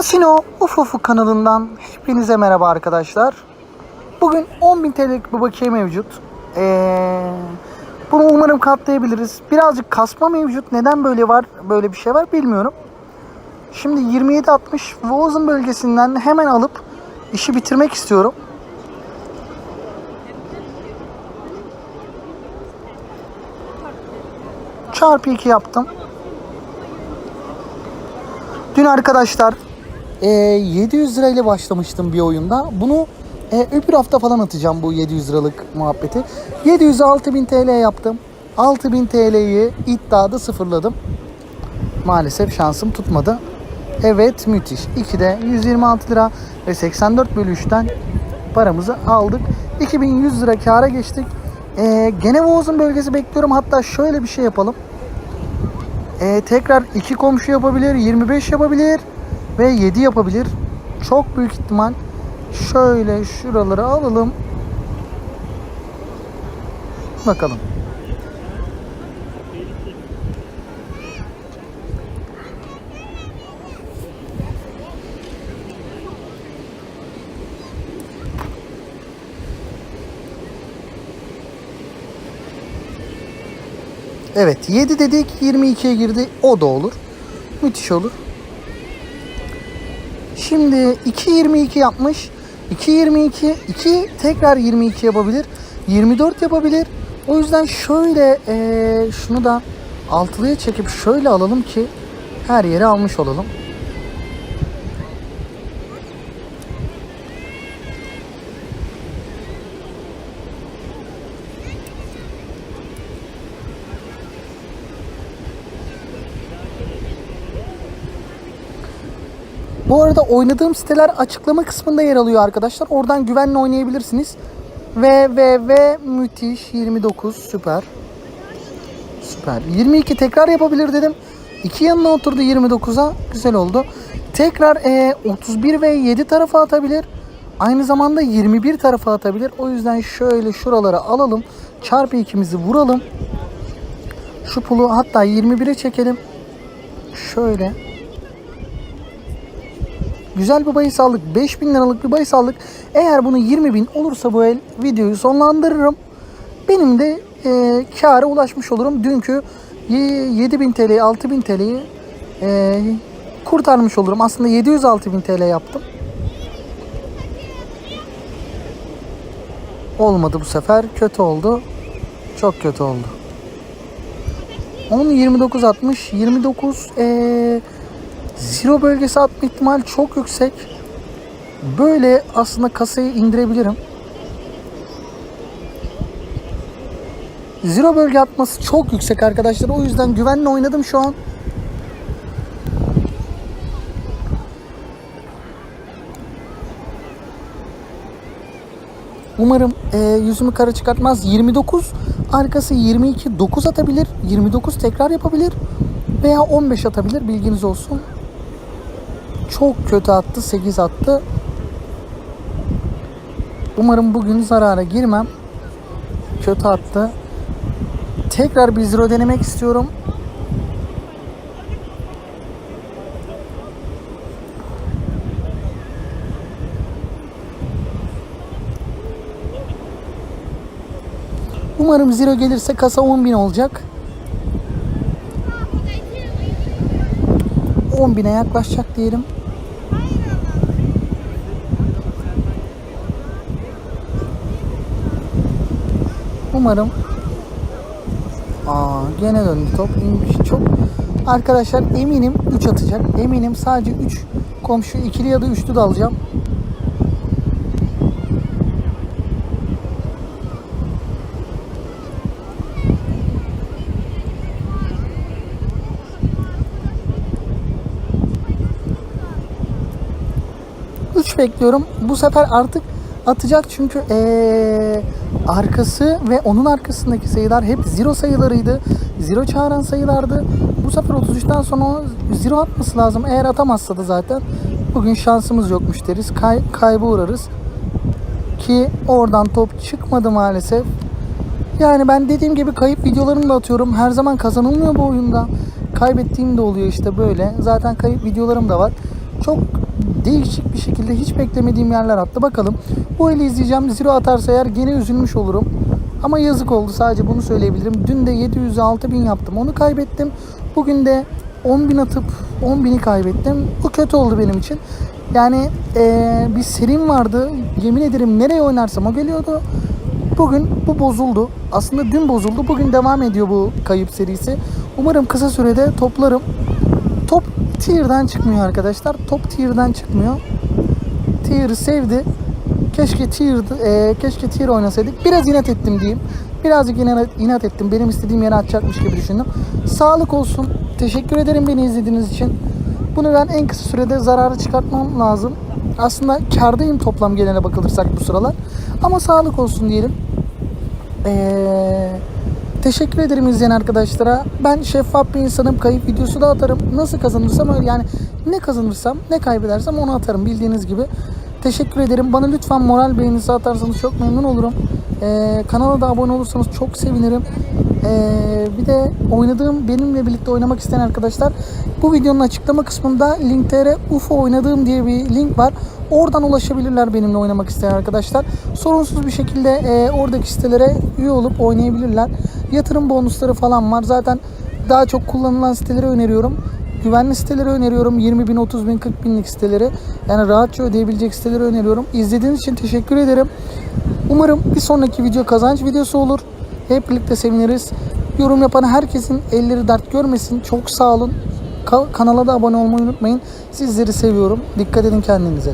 Sino Uf Ufuk kanalından hepinize merhaba arkadaşlar. Bugün 10.000 TL'lik bir bakiye mevcut. Ee, bunu umarım katlayabiliriz. Birazcık kasma mevcut. Neden böyle var, böyle bir şey var bilmiyorum. Şimdi 27.60 Vozen bölgesinden hemen alıp işi bitirmek istiyorum. Çarpı 2 yaptım. Dün arkadaşlar e, 700 lirayla başlamıştım bir oyunda. Bunu e, öbür hafta falan atacağım bu 700 liralık muhabbeti. 700'ü 6000 TL yaptım. 6000 TL'yi iddiada sıfırladım. Maalesef şansım tutmadı. Evet müthiş. 2'de 126 lira ve 84 bölü 3'ten paramızı aldık. 2100 lira kâra geçtik. E, gene Boğaz'ın bölgesi bekliyorum. Hatta şöyle bir şey yapalım. Ee, tekrar iki komşu yapabilir, 25 yapabilir ve 7 yapabilir. Çok büyük ihtimal. Şöyle şuraları alalım. Bakalım. Evet 7 dedik 22'ye girdi o da olur. Müthiş olur. Şimdi 2.22 yapmış. 2.22 2 tekrar 22 yapabilir. 24 yapabilir. O yüzden şöyle eee, şunu da altılıya çekip şöyle alalım ki her yere almış olalım. Bu arada oynadığım siteler açıklama kısmında yer alıyor arkadaşlar. Oradan güvenle oynayabilirsiniz. Ve ve ve müthiş 29 süper. Süper. 22 tekrar yapabilir dedim. İki yanına oturdu 29'a. Güzel oldu. Tekrar e, 31 ve 7 tarafa atabilir. Aynı zamanda 21 tarafa atabilir. O yüzden şöyle şuralara alalım. Çarpı ikimizi vuralım. Şu pulu hatta 21'e çekelim. Şöyle. Güzel bir bahis aldık. 5000 liralık bir bahis aldık. Eğer bunu 20 bin olursa bu el videoyu sonlandırırım. Benim de e, kâra ulaşmış olurum. Dünkü 7000 TL'yi 6000 TL'yi e, kurtarmış olurum. Aslında 706 bin TL yaptım. Olmadı bu sefer. Kötü oldu. Çok kötü oldu. 10 29 60 29 eee Zero bölgesi atma ihtimali çok yüksek. Böyle aslında kasayı indirebilirim. Zero bölge atması çok yüksek arkadaşlar. O yüzden güvenle oynadım şu an. Umarım e, yüzümü kara çıkartmaz. 29 arkası 22 9 atabilir. 29 tekrar yapabilir. Veya 15 atabilir. Bilginiz olsun. Çok kötü attı. 8 attı. Umarım bugün zarara girmem. Kötü attı. Tekrar bir zero denemek istiyorum. Umarım zero gelirse kasa 10.000 olacak. 10.000'e yaklaşacak diyelim. Umarım Aa gene döndü top. Çok. Arkadaşlar eminim 3 atacak. Eminim sadece 3 komşu ikili ya da üçlü de alacağım. Bekliyorum. Bu sefer artık atacak çünkü ee, arkası ve onun arkasındaki sayılar hep zero sayılarıydı. Zero çağıran sayılardı. Bu sefer 33'ten sonra zero atması lazım. Eğer atamazsa da zaten bugün şansımız yokmuş deriz. Kay, kayba uğrarız. Ki oradan top çıkmadı maalesef. Yani ben dediğim gibi kayıp videolarını da atıyorum. Her zaman kazanılmıyor bu oyunda. Kaybettiğim de oluyor işte böyle. Zaten kayıp videolarım da var. Çok değişik bir şekilde hiç beklemediğim yerler attı. Bakalım bu eli izleyeceğim. Zero atarsa eğer gene üzülmüş olurum. Ama yazık oldu sadece bunu söyleyebilirim. Dün de 700'e 6000 yaptım. Onu kaybettim. Bugün de 10.000 atıp 10.000'i kaybettim. Bu kötü oldu benim için. Yani eee, bir serim vardı. Yemin ederim nereye oynarsam o geliyordu. Bugün bu bozuldu. Aslında dün bozuldu. Bugün devam ediyor bu kayıp serisi. Umarım kısa sürede toplarım. Top tier'den çıkmıyor arkadaşlar. Top tier'den çıkmıyor. Tier'ı sevdi. Keşke tier, e, keşke tier oynasaydık. Biraz inat ettim diyeyim. Birazcık inat, inat ettim. Benim istediğim yere atacakmış gibi düşündüm. Sağlık olsun. Teşekkür ederim beni izlediğiniz için. Bunu ben en kısa sürede zararı çıkartmam lazım. Aslında kardayım toplam gelene bakılırsak bu sıralar. Ama sağlık olsun diyelim. Ee, teşekkür ederim izleyen arkadaşlara. Ben şeffaf bir insanım. Kayıp videosu da atarım. Nasıl kazanırsam öyle yani ne kazanırsam ne kaybedersem onu atarım bildiğiniz gibi. Teşekkür ederim. Bana lütfen moral beğenisi atarsanız çok memnun olurum. Ee, kanala da abone olursanız çok sevinirim. Ee, bir de oynadığım benimle birlikte oynamak isteyen arkadaşlar bu videonun açıklama kısmında linktere UFO oynadığım diye bir link var. Oradan ulaşabilirler benimle oynamak isteyen arkadaşlar. Sorunsuz bir şekilde e, oradaki sitelere üye olup oynayabilirler. Yatırım bonusları falan var. Zaten daha çok kullanılan siteleri öneriyorum. Güvenli siteleri öneriyorum. 20 bin, 30 bin, 40 binlik siteleri. Yani rahatça ödeyebilecek siteleri öneriyorum. İzlediğiniz için teşekkür ederim. Umarım bir sonraki video kazanç videosu olur. Hep birlikte seviniriz. Yorum yapan herkesin elleri dert görmesin. Çok sağ olun. Ka- kanala da abone olmayı unutmayın. Sizleri seviyorum. Dikkat edin kendinize.